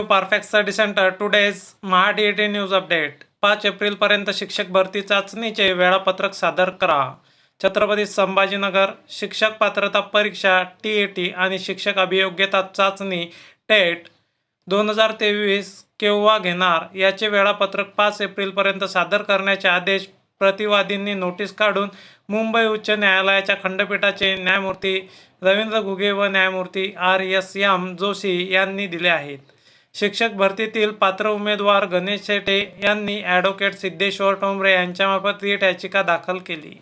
Perfect study centre today's Maha D T news update पाच एप्रिलपर्यंत शिक्षक भरती चाचणीचे वेळापत्रक सादर करा. छत्रपती संभाजीनगर शिक्षक पात्रता परीक्षा टी ए टी आणि शिक्षक अभियोग्यता चाचणी टेट दोन हजार तेवीस केव्हा घेणार याचे वेळापत्रक पाच एप्रिलपर्यंत सादर करण्याचे आदेश प्रतिवादींनी नोटीस काढून मुंबई उच्च न्यायालयाच्या खंडपीठाचे न्यायमूर्ती रवींद्र घुगे व न्यायमूर्ती आर एस एम जोशी यांनी दिले आहेत. शिक्षक भरतीतील पात्र उमेदवार गणेश शेटे यांनी ॲडव्होकेट सिद्धेश्वर टोंबरे यांच्यामार्फत रीट याचिका दाखल केली.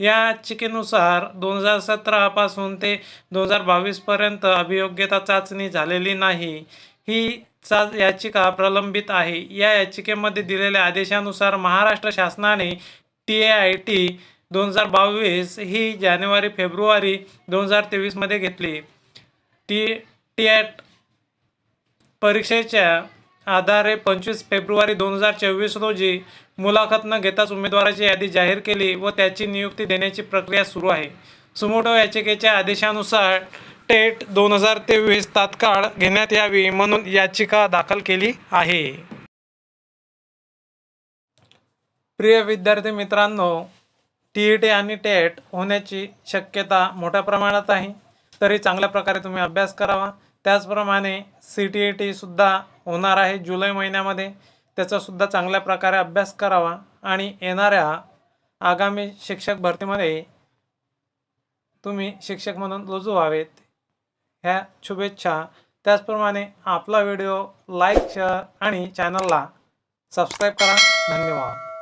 या याचिकेनुसार दोन हजार सतरापासून ते दोन हजार बावीसपर्यंत अभियोग्यता चाचणी झालेली नाही. ही चा याचिका प्रलंबित आहे. या याचिकेमध्ये दिलेल्या आदेशानुसार महाराष्ट्र शासनाने टी ए आय टी दोन हजार बावीस ही जानेवारी फेब्रुवारी दोन हजार तेवीसमध्ये घेतली. टी टी ॲट परीक्षेच्या आधारे पंचवीस फेब्रुवारी दोन हजार चोवीस रोजी मुलाखत न घेताच उमेदवाराची यादी जाहीर केली व त्याची नियुक्ती देण्याची प्रक्रिया सुरू आहे. सुमोटो याचिकेच्या आदेशानुसार टेट दोन हजार तेवीस तात्काळ घेण्यात यावी म्हणून याचिका दाखल केली आहे. प्रिय विद्यार्थी मित्रांनो टी ई टी आणि टेट होण्याची शक्यता मोठ्या प्रमाणात आहे. तरी चांगल्या प्रकारे तुम्ही अभ्यास करावा. त्याचप्रमाणे सी टी ई टीसुद्धा होणार आहे जुलै महिन्यामध्ये. त्याचासुद्धा चांगल्या प्रकारे अभ्यास करावा आणि येणाऱ्या आगामी शिक्षक भरतीमध्ये तुम्ही शिक्षक म्हणून रुजू व्हावेत. ह्या शुभेच्छा. त्याचप्रमाणे आपला व्हिडिओ लाईक शेअर आणि चॅनलला सबस्क्राईब करा. धन्यवाद.